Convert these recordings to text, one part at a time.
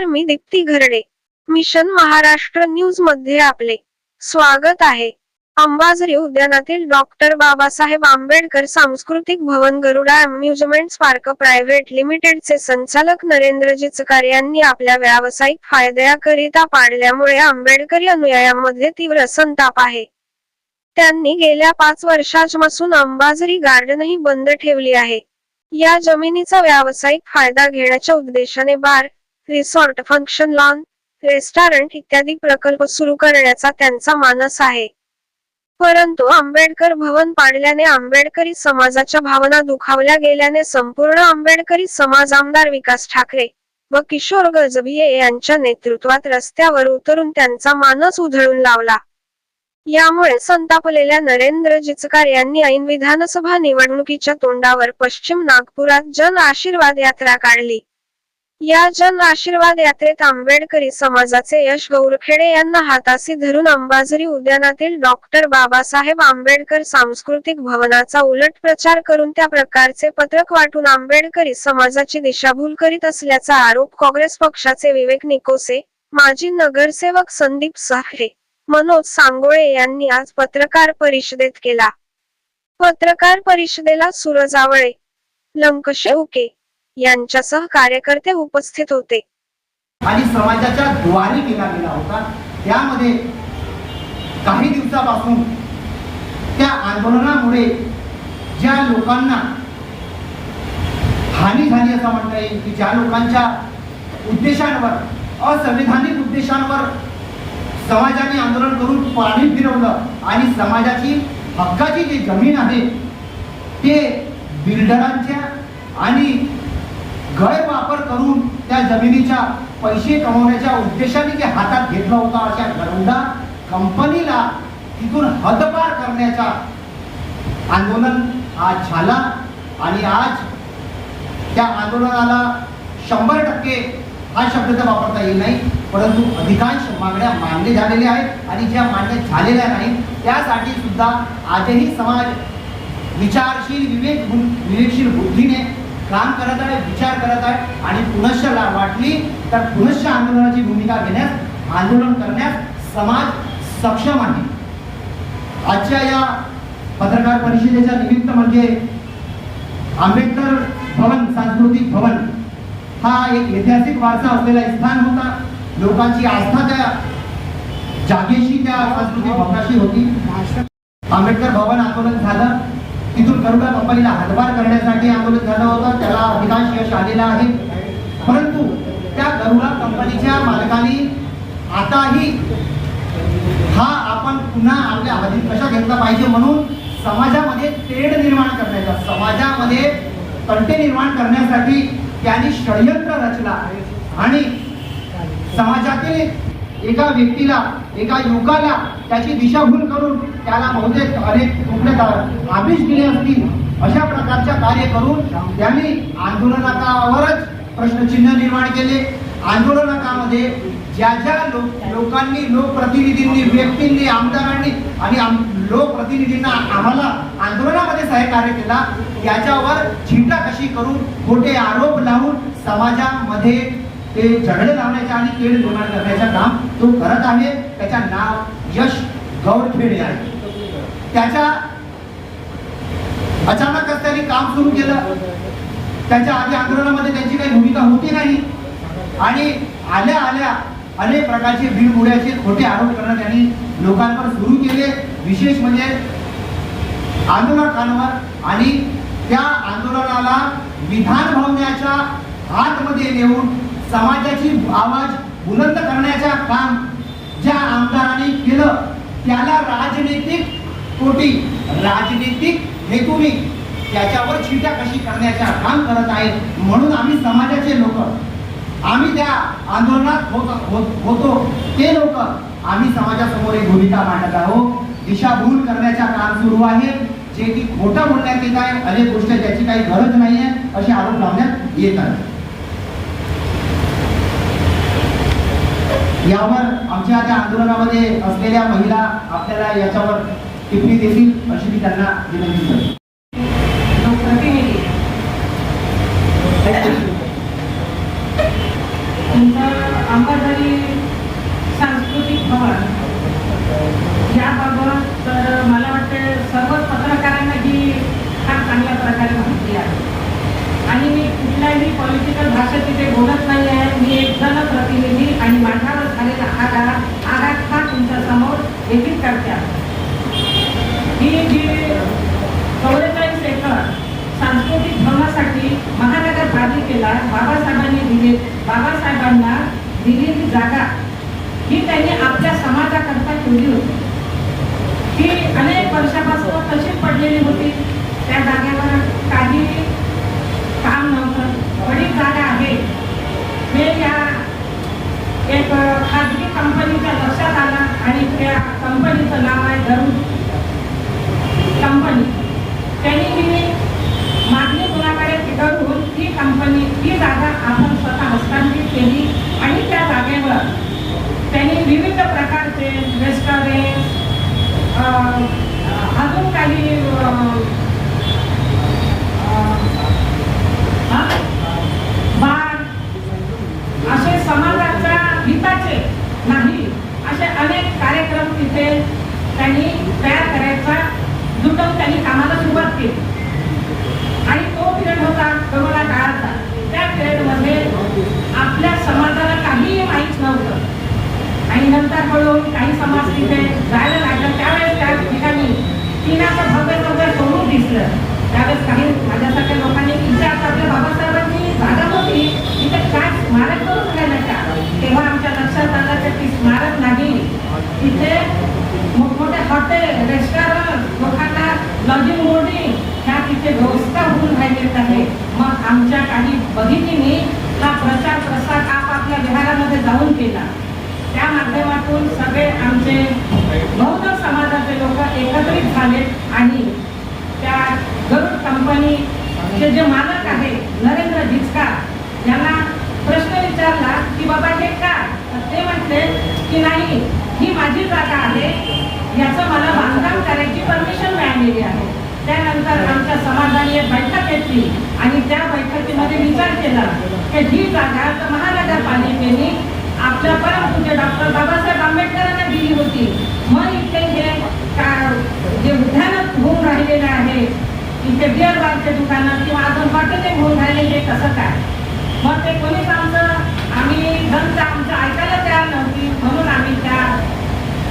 नमस्कार मी दीप्ती घरडे. मिशन महाराष्ट्र न्यूजमध्ये आपले स्वागत आहे. अंबाझरी उद्यानातील डॉक्टर बाबासाहेब आंबेडकर सांस्कृतिक भवन गरुडा अम्युजमेंट पार्क प्रायव्हेट लिमिटेडचे संचालक नरेंद्र जिचकार यांनी आपल्या व्यावसायिक फायद्याकरिता पाडल्यामुळे आंबेडकरी अनुयायांमध्ये तीव्र संताप आहे. त्यांनी गेल्या पाच वर्षांपासून अंबाझरी गार्डनही बंद ठेवली आहे. या जमिनीचा व्यावसायिक फायदा घेण्याच्या उद्देशाने bar resort function lawn restaurant इत्यादी प्रकल्प सुरू करण्याचा त्यांचा मानस आहे. परंतु आंबेडकर भवन पाडल्याने आंबेडकरी समाजाच्या भावना दुखावल्या गेल्याने संपूर्ण आंबेडकरी समाज आमदार विकास ठाकरे व किशोर गजभिये यांच्या नेतृत्वात रस्त्यावर उतरून त्यांचा मानस उधळून लावला. यामुळे संतापलेल्या नरेंद्र जिचकार यांनी ऐन विधानसभा निवडणुकीच्या तोंडावर पश्चिम नागपुरात जन आशीर्वाद यात्रा काढली. या जन आशीर्वाद यात्रेत आंबेडकरी समाजाचे यश गौरखेडे यांना हाताशी धरून अंबाझरी उद्यानातील डॉक्टर बाबासाहेब आंबेडकर सांस्कृतिक भवनाचा उलट प्रचार करून त्या प्रकारचे पत्रक वाटून आंबेडकरी समाजाची दिशाभूल करीत असल्याचा आरोप काँग्रेस पक्षाचे विवेक निकोसे माजी नगरसेवक संदीप साखरे मनोज सांगोळे यांनी आज पत्रकार परिषदेत केला. पत्रकार परिषदेला सुरजावळे लंकशे उके यांच्यासह कार्यकर्ते उपस्थित होते. आणि समाजाच्या द्वारी केला गेला होता. त्यामध्ये काही दिवसापासून त्या आंदोलनामुळे ज्या लोकांना हानी झाली असं म्हणता येईल की ज्या लोकांच्या उद्देशांवर असंविधानिक उद्देशांवर समाजाने आंदोलन करून पाणी फिरवलं आणि समाजाची हक्काची जी जमीन आहे ते बिल्डरांच्या आणि गैरवापर करून त्या जमिनीच्या पैसे कमवण्याच्या उद्देशाने जे हातात घेतला होता अशा गरुंडा कंपनीला तिथून हदपार करण्याचा आंदोलन आज झाला. आणि आज त्या आंदोलनाला शंभर टक्के हा शब्द तर वापरता येईल नाही परंतु अधिकांश मागण्या मान्य झालेल्या आहेत आणि ज्या मान्य झालेल्या नाहीत त्यासाठी सुद्धा आजही समाज विचारशील विवेक विवेकशील बुद्धीने काम करत आहे विचार करत आहे आणि पुनश्च ला- वाटली तर पुनश्च आंदोलनाची भूमिका घेण्यास आंदोलन करण्यास समाज सक्षम आहे. आजच्या या पत्रकार परिषदेच्या निमित्त म्हणजे आंबेडकर भवन सांस्कृतिक भवन हा एक ऐतिहासिक वारसा असलेला स्थान होता. लोकांची आस्था त्या जागेशी त्या सांस्कृतिक भवनाशी होती. आंबेडकर भवन आंदोलन झालं. तिथून गरुडा कंपनीला हातभार करण्यासाठी आंदोलन झालं होतं. त्याला अधिकांश यश आलेलं आहे. परंतु त्या गरुडा कंपनीच्या मालकांनी आताही हा आपण पुन्हा आपल्या हातीत कशा घेतला पाहिजे म्हणून समाजामध्ये तेढ निर्माण करण्याचा समाजामध्ये तंटे निर्माण करण्यासाठी त्यांनी षडयंत्र रचला. आणि समाजातील एका व्यक्तीला एका युवकाला त्याची दिशाभूल करून त्याला बहुतेक अनेक कुठले आमिष दिले असतील अशा प्रकारच्या कार्य करून त्यांनी आंदोलनावरच प्रश्नचिन्ह निर्माण केले. आंदोलनामध्ये ज्या ज्या लोक लोकांनी लोकप्रतिनिधींनी व्यक्तींनी आमदारांनी आणि आम- लोकप्रतिनिधींना आम्हाला आंदोलनामध्ये सहकार्य केला याच्यावर चिंता कशी करून खोटे आरोप लावून समाजामध्ये ते झगडे लावण्याच्या आणि केळ निर्माण करण्याचं काम तो करत आहे. त्याच्या नाव यश गौरखेडे आहे. त्याच्या अचानकच त्यांनी काम सुरू केलं? त्याच्या आधी आंदोलनामध्ये त्यांची काही भूमिका होती नाही. आणि आल्या आल्या अनेक प्रकारचे बिनबुड्याचे खोटे आरोप करणं त्यांनी लोकांवर सुरू केले. विशेष म्हणजे आंदोलकांवर आणि त्या आंदोलनाला विधान भवनाच्या आतमध्ये नेऊन समाजाची आवाज बुलंद करण्याच्या काम ज्या आमदारांनी केलं त्याला राजनैतिक कोटी राजनैतिक हेतूने त्याच्यावर छिट्या कशी करण्याचा काम करत आहे म्हणून आम्ही समाजाचे लोक आम्ही त्या आंदोलनात होत होतो ते लोक आम्ही समाजासमोर एक भूमिका मांडत आहोत. दिशाभूल करण्याचा काम सुरू आहे. जे की खोटं बोलण्यात येत आहे अनेक गोष्ट त्याची काही गरज नाही आहे असे आरोप लावण्यात येत आहेत. यावर आमच्या त्या आंदोलनामध्ये असलेल्या महिला आपल्याला याच्यावर टिप्पणी देतील अशी मी त्यांना विनंती करतो. अंबाझरी सांस्कृतिक भवन. याबाबत तर मला वाटते सर्वच पत्रकारांना ही फार चांगल्या प्रकारे माहिती आहे. आणि मी कुठल्याही पॉलिटिकल भाषेत तिथे बोलत नाही आहे मी एक जनप्रतिनिधी आणि माझ्यावर आघात हा तुमच्यासमोर व्यतीत करते ही जी चौवेचाळीस एकर सांस्कृतिक महानगरपालिकेला बाबासाहेबांनी दिले बाबासाहेबांना दिलेली जागा. ही त्यांनी आपल्या समाजाकरता ठेवली होती. ही अनेक वर्षापासून तशीच पडलेली होती. त्या जागेवर काही काम नव्हतं. बरीच जागा आहे हे या एक खाजगी कंपनीच्या लक्षात आला आणि त्या कंपनीचं नाव आहे धरून कंपनी. त्यांनी मी मागणी कुणाकडे करून ती कंपनी ती जागा आपण स्वतः हस्तांतरित केली आणि त्या जागेवर त्यांनी विविध प्रकारचे रेस्टॉरंट अजून काही अं, बार असे समाजात हिताचे नाही असे अनेक कार्यक्रम तिथे त्यांनी तयार करायचा जुटवून त्यांनी कामाला सुरुवात केली. आणि तो पिरियड होता कोरोना काळाचा. त्या पिरियडमध्ये आपल्या समाजाला काहीही माहीत नव्हतं. आणि नंतर हळूहळू काही समाज तिथे जायला लागला. त्यावेळेस त्या ठिकाणी तिनाचं भव्य भव्य स्वरूप दिसलं. त्यावेळेस काही माझ्यासारख्या लोकांना विचारलं आपल्या बाबासाहेबांची जागा होती तिथे काय स्मारक करून राहिलं का तेव्हा आमच्या लक्षात आलं की ती स्मारक नाही तिथे मोठमोठे हॉटेल रेस्टॉरंट लोकांना लॉजिंग बोर्डिंग ह्या तिथे व्यवस्था होऊन राहिलेत आहे. मग आमच्या काही भगिनींनी हा प्रचार प्रसार आपापल्या विहारामध्ये जाऊन केला. त्या माध्यमातून सगळे आमचे बौद्ध समाजाचे लोक एकत्रित झाले आणि त्या गरुड कंपनीचे जे मालक आहे नरेंद्र जिचकार यांना प्रश्न विचारला की बाबा हे का? ते म्हटले की नाही ही माझी जागा आहे. याचं मला बांधकाम करायची परमिशन मिळालेली आहे. त्यानंतर आमच्या समाजाने एक बैठक घेतली आणि त्या बैठकीमध्ये विचार केला की ही जागा तर महानगरपालिकेने आपल्या परमपूज्य डॉक्टर बाबासाहेब आंबेडकरांना दिली होती. मग इथे हे का- जे उद्यान होऊन राहिलेलं आहे इथे बिअर बारच्या दुकानात किंवा अजून हॉटेले होऊन राहिलेले कसं काय? मग ते कोणीच आमचं आम्ही जनता आमचं ऐकायला तयार नव्हती म्हणून आम्ही त्या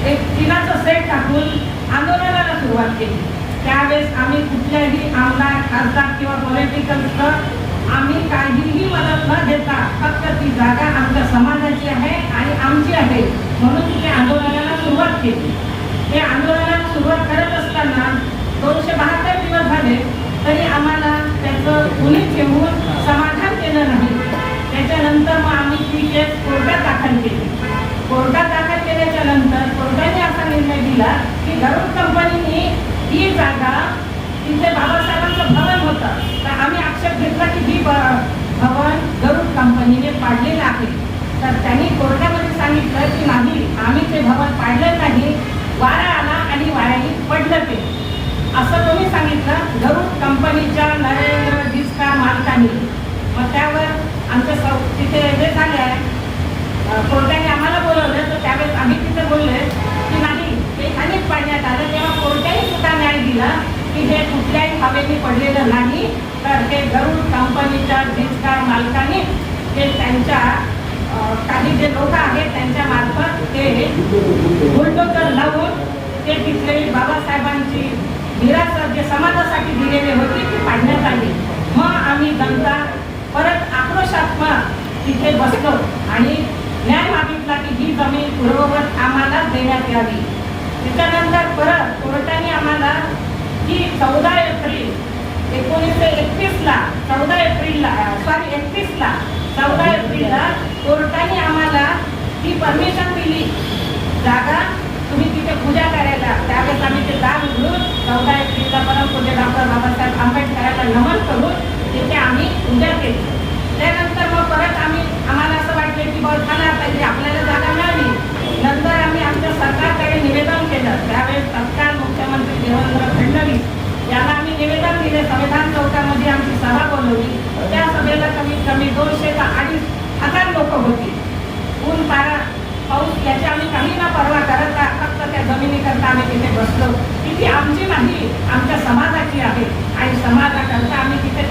एक चिनाचं सेट टाकून आंदोलनाला सुरुवात केली. त्यावेळेस आम्ही कुठल्याही आमदार खासदार किंवा पॉलिटिकल आम्ही काहीही मदत न देता फक्त ती जागा आमच्या समाजाची आहे आणि आमची आहे म्हणून तिने आंदोलनाला सुरुवात केली. हे आंदोलनाला सुरुवात करत असताना दोनशे बहात्तर दिवस झाले तरी आम्हाला त्याचं कुणी ठेवून समाधान केलं नाही. त्याच्यानंतर मग आम्ही ती केस कोर्टात दाखल केली. कोर्टात दाखल केल्याच्यानंतर कोर्टाने असा निर्णय दिला की गरुड कंपनीने ही जागा तिथे बाबासाहेबांचं भवन होतं. तर आम्ही आक्षेप घेतला की ही भवन गरुड कंपनीने पाडलेलं आहे. तर त्यांनी कोर्टामध्ये सांगितलं की नाही आम्ही ते भवन पाडलं नाही. वारा आला आणि वाऱ्याने पडलं ते. असं तुम्ही सांगितलं. गरुड कंपनीच्या नरेंद्र जिस्का मालकांनी. मग त्यावर आमच्या सौ तिथे हे झाले आहे कोर्टाने आम्हाला बोलवलं तर त्यावेळेस आम्ही तिथे बोलले की नाही ते खालीच पाडण्यात आलं. तेव्हा कोर्टाने सुद्धा न्याय दिला की जे कुठल्याही हवेने पडलेलं नाही तर ते गरुड कंपनीच्या जिजकार मालकाने ते त्यांच्या काही जे लोक आहेत त्यांच्या मार्फत ते बुलडोजर लावून ते तिथले बाबासाहेबांची विरासत जे समाजासाठी दिलेली होती ती पाडण्यात आली. मग आम्ही जनता परत आक्रोशात्मक तिथे बसलो आणि न्याय मागितला की ही जमीन पूर्ववत आम्हाला देण्यात यावी. त्याच्यानंतर परत कोर्टाने आम्हाला ही चौदा एप्रिल एकोणीसशे एकतीसला चौदा एप्रिलला सॉरी एकतीसला चौदा एप्रिलला कोर्टाने आम्हाला ही परमिशन दिली. जागा तुम्ही तिथे पूजा करायला त्यावेळेस आम्ही ते जाग उघडून चौदा एप्रिलला परत पूजे डॉक्टर बाबासाहेब आंबेडकरांना नमन करून तिथे आम्ही पूजा केली. त्यानंतर मग परत आम्ही बसखाना पाहिजे आपल्याला जागा मिळाली. नंतर आम्ही आमच्या सरकारकडे निवेदन केलं. त्यावेळेस तत्काळ मुख्यमंत्री देवेंद्र फडणवीस यांना आम्ही निवेदन दिले. संविधान चौकामध्ये आमची सभा बोलवली. त्या सभेला कमीत कमी दोनशे का अडीच हजार लोक होती. ऊन पारा पाऊस याची आम्ही काही ना परवा करत फक्त त्या जमिनीकरता आम्ही तिथे बसलो. तिथे आमची नाही आमच्या समाजाची आहे. आणि समाजाकरता आम्ही तिथे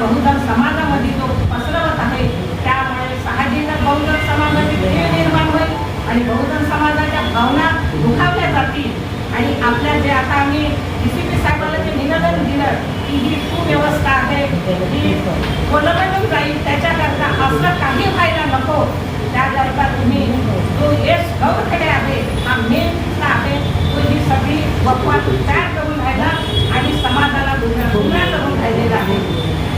बहुजन समाजामध्ये जो पसरवत आहे त्यामुळे साहजिकच बहुजन समाजाची भीती निर्माण होईल आणि बहुजन समाजाच्या भावना दुखावल्या जातील. आणि आपल्या जे आता आम्ही डी सी पी साहेबांना जे निवेदन दिलं की ही सुव्यवस्था आहे ही कोलमडून जाईल त्याच्याकरता असं काही व्हायला नको. त्याकरता तुम्ही जो यश गौरकडे आहे हा मेन आहे. तो ही सगळी वफवा तयार करून राहिला आणि समाजाला दुसऱ्या गुन्हा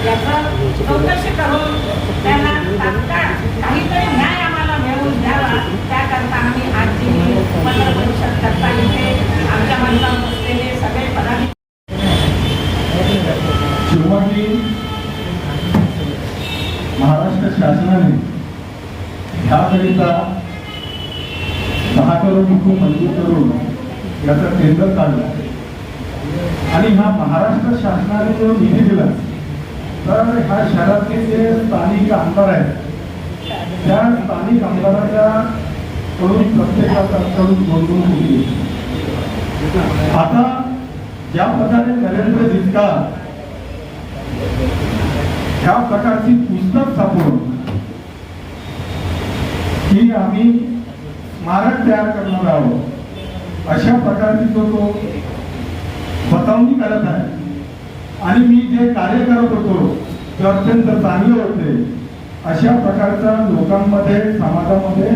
याचं चौकशी करून त्यांना तात्काळ काहीतरी न्याय आम्हाला मिळवून द्यावा. त्याकरता आम्ही आजची पत्र परिषद करता येते आमच्या मनात बसलेले सगळे पदाधिकारी सुरुवाती महाराष्ट्र शासनाने ह्याकरिता दहा करोड रुपये मंजूर करून याचं टेंडर काढलं. आणि हा महाराष्ट्र शासनाने जो निधी दिला तर ह्या शहरातले जे स्थानिक आमदार आहेत त्या स्थानिक आमदाराच्या कडून प्रत्येकाकडून दोन होती. आता ज्या प्रकारे नरेंद्र जितका ह्या प्रकारची पुस्तक छापून की आम्ही स्मारक तयार करणार आहोत. अशा प्रकारची जो तो बतावणी करत आहे आणि मी जे कार्य करत होतो ते अत्यंत चांगले होते अशा प्रकारच्या लोकांमध्ये समाजामध्ये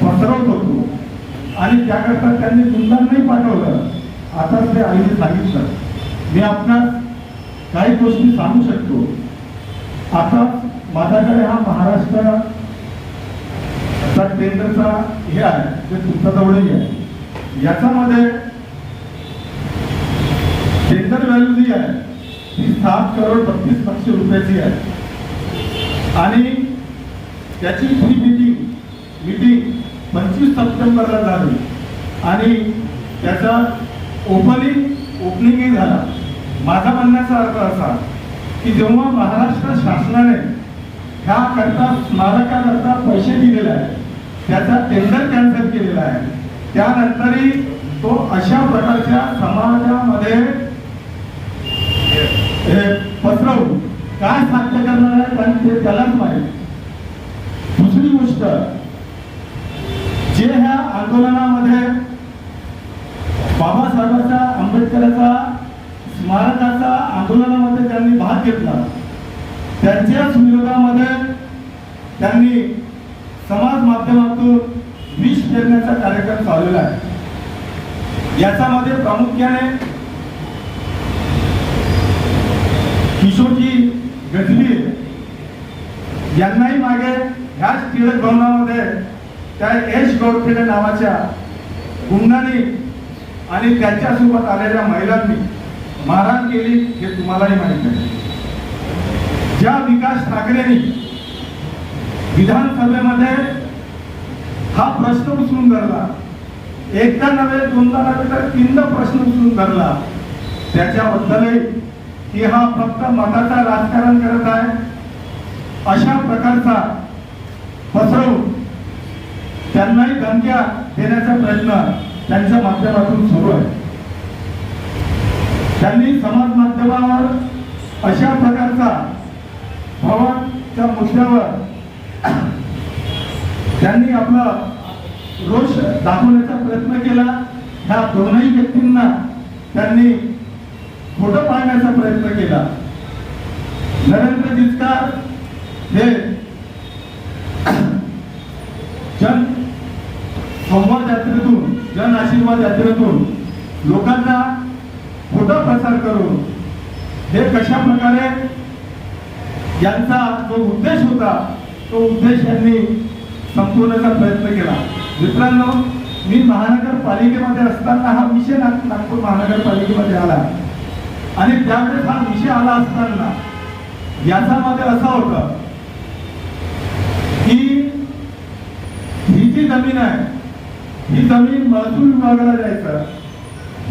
पसरवत होतो. आणि त्याकरता त्यांनी सुंदर नाही पाठवलं. आता ते आईने सांगितलं मी आपणास काही गोष्टी सांगू शकतो. आता माझ्याकडे हा महाराष्ट्र केंद्रचा हे आहे जे तुमच्याजवळही आहे. याच्यामध्ये केंद्र व्हॅल्यू जी आहे ती सात करोड बत्तीस लक्ष रुपयाची आहे. आणि त्याची ही मीटिंग मीटिंग पंचवीस सप्टेंबरला झाली. आणि त्याचा ओपनिंग ओपनिंगही झाला. माझा म्हणण्याचा अर्थ असा की जेव्हा महाराष्ट्र शासनाने ह्या करता स्मारकाकरता पैसे दिलेले आहे त्याचा टेंडर कॅन्सल केलेला आहे त्यानंतरही तो अशा प्रकारच्या समाजामध्ये हे पसरवून काय साध्य करणार आहे? कारण ते त्यालाच माहीत. दुसरी गोष्ट जे ह्या आंदोलनामध्ये बाबासाहेबांच्या आंबेडकरांचा स्मारकाचा आंदोलनामध्ये त्यांनी भाग घेतला. त्यांच्याच विरोधामध्ये त्यांनी समाज माध्यमातून विष पेरण्याचा कार्यक्रम चालवला आहे. याच्यामध्ये प्रामुख्याने गजबी यांनाही मागे ह्याच टिळक भवनामध्ये त्या एच गौरखेडे नावाच्या गुंडांनी आणि त्यांच्यासोबत आलेल्या महिलांनी मारहाण केली हे तुम्हालाही माहीत आहे. ज्या विकास ठाकरेंनी विधानसभेमध्ये हा प्रश्न उचलून धरला एकदा नव्हे दोनदा नव्हे तर तीनदा प्रश्न उचलून धरला त्याच्याबद्दलही की हा फक्त मताचा राजकारण करत आहे. अशा प्रकारचा पसरवून त्यांनाही धमक्या देण्याचा प्रयत्न त्यांच्या माध्यमातून सुरू आहे. त्यांनी समाज माध्यमावर अशा प्रकारचा भवनच्या मुद्द्यावर त्यांनी आपला रोष दाखवण्याचा प्रयत्न केला. ह्या दोनही व्यक्तींना त्यांनी खोटं पाहण्याचा प्रयत्न केला. नरेंद्र जिचकार हे जन संवाद यात्रेतून जन आशीर्वाद यात्रेतून लोकांना खोटा प्रसार करून हे कशा प्रकारे यांचा जो उद्देश होता तो उद्देश यांनी संपवण्याचा प्रयत्न केला. मित्रांनो मी महानगरपालिकेमध्ये असताना हा विषय नाग- नागपूर महानगरपालिकेमध्ये आला. आणि त्यावेळेस हा विषय आला असताना याच्यामध्ये असा होता की ही जी जमीन आहे ही जमीन महसूल विभागाला जायचं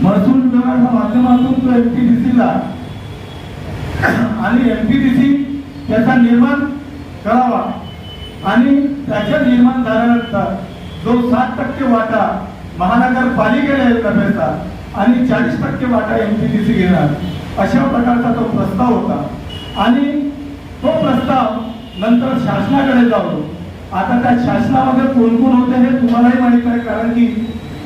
महसूल विभागाच्या माध्यमातून तो एमपीडीसी ला आणि एम टी डी सी त्याचा निर्माण करावा आणि त्याच्या निर्माण झाल्यानंतर जो सात टक्के वाटा महानगरपालिकेला येईल नफ्याचा आणि चाळीस टक्के वाटा एम टी डी सी घेणार. अशा प्रकारचा तो प्रस्ताव होता. आणि तो प्रस्ताव नंतर शासनाकडे जावतो आता त्या शासनामध्ये कोण कोण होते हे तुम्हालाही माहीत आहे कारण की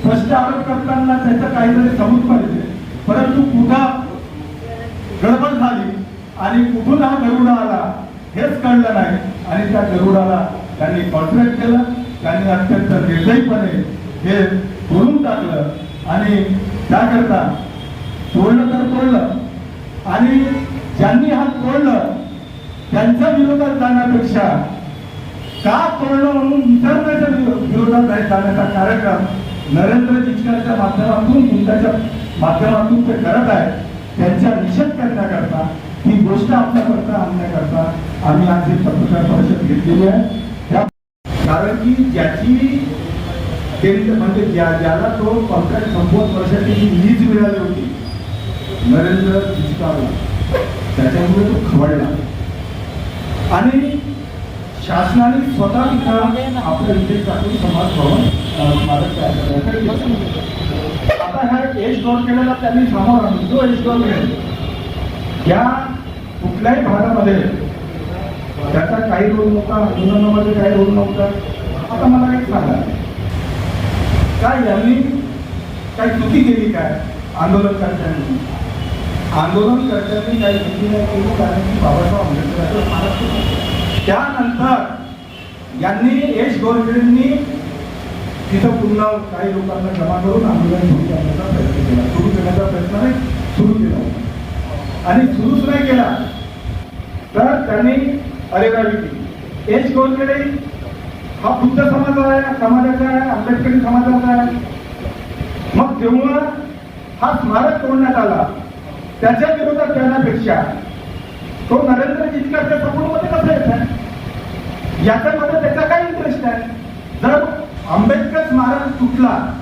प्रश्न आरोप करताना त्याचं काहीतरी सबूत पाहिजे. परंतु कुठं गडबड झाली आणि कुठून हा गरुडा आला हेच कळलं नाही. आणि त्या गरुडाला त्यांनी कॉन्ट्रॅक्ट केलं. त्यांनी अत्यंत निर्दयीपणे हे तोडून टाकलं. आणि त्याकरता तोडलं तर तोडलं. आणि ज्यांनी हा तोडलं त्यांच्या विरोधात जाण्यापेक्षा का तोडलं म्हणून विचारण्याच्या विरोधात जाण्याचा कार्यक्रम नरेंद्र जिचकरच्या माध्यमातून तुमच्या माध्यमातून ते करत आहे त्यांचा निषेध करण्याकरता ही गोष्ट आपल्याकरता आणण्याकरता आम्ही आज ही पत्रकार परिषद घेतलेली आहे. त्या कारण की ज्याची केंद्र म्हणजे ज्या ज्याला तो कॉन्ट्रॅक्ट संपवत वर्षाची जी लीज मिळाली होती नरेंद्र जिचकारला त्याच्यामुळे तो खवळला. आणि शासनाने स्वतः तिथं आपलं इथे टाकून समाज भवन स्मारक तयार करण्याचा केलं. आता ह्या एज डोर केलेला त्यांनी समोर आणून जो एज डोर या कुठल्याही भागामध्ये त्याचा काही रोल नव्हता आंदोलनामध्ये काही रोल नव्हता. आता मला एक सांगा. काय यांनी काही चुकी केली काय? आंदोलनकर्त्यांनी? आंदोलनकर्त्यांनी काही चुकी नाही केली कारण की बाबासाहेब आंबेडकरांचं स्मारक त्यानंतर यांनी यश गोरखेंनी तिथं पुन्हा काही लोकांना जमा करून आंदोलन सुरू करण्याचा प्रयत्न केला. सुरू करण्याचा प्रयत्न नाही सुरू केला. आणि सुरूच नाही केला तर त्यांनी अरेरावी केली यश गोरखेडे हा बुद्ध समाजाचा आहे समाजाचा आहे आंबेडकरी समाजाचा आहे. मग तेव्हा हा स्मारक तोडण्यात आला त्याच्या विरोधात जाण्यापेक्षा तो नरेंद्र जिचकारच्या सपोर्टमध्ये कसा येत आहे? याच्यामध्ये त्याचा काय इंटरेस्ट आहे. जर आंबेडकर स्मारक तुटला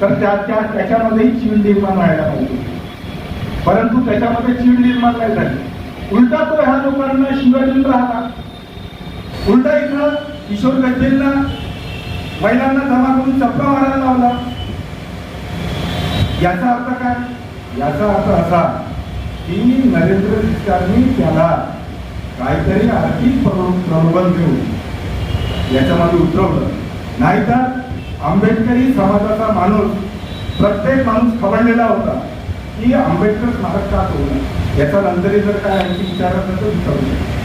तर त्या त्या त्याच्यामध्येही चीड निर्माण व्हायला पाहिजे. परंतु त्याच्यामध्ये चीड निर्माण नाही झाली. उलटा तो ह्या लोकांना शिवाय राहता उलटा इथं किशोर गजेंना महिलांना जमा करून चप्पा मारायला लावला. याचा अर्थ काय? याचा अर्थ असा की नरेंद्र जिचकारनी त्याला काहीतरी आर्थिक प्रलोभन देऊन याच्यामध्ये उतरवलं. नाहीतर आंबेडकरी समाजाचा माणूस प्रत्येक माणूस खवळलेला होता की आंबेडकर स्मारक का होणार याचा नंतरही जर काय आणखी विचारात असेल तर विचारू शकतो.